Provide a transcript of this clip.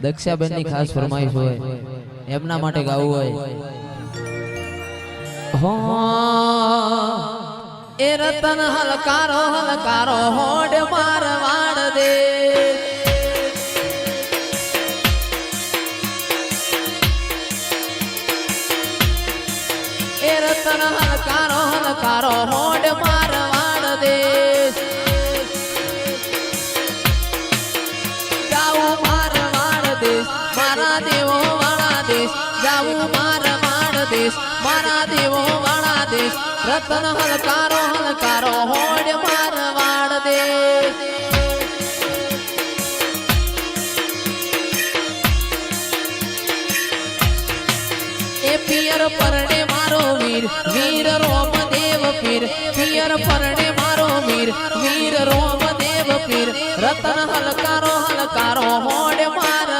દક્ષાબેન ની ખાસ ફરમાઈશ હોય એમના માટે ગાવું હોય હો એ રતન હલકારો હલકારો હોડ માર વાડ દે એ રતન હલકારો હલકારો મારા દેવો વાળા દેશ, જાવું માર વાડ દેશ, મારા દેવો વાળા દેશ, રતન હલકારો હલકારો હોડ માર દેશ. પિયર પરણે મારો વીર વીર રોમ દેવ પીર. પિયર પરણે મારો વીર વીર રોમ દેવ પીર. રતન હલકારો હલકારો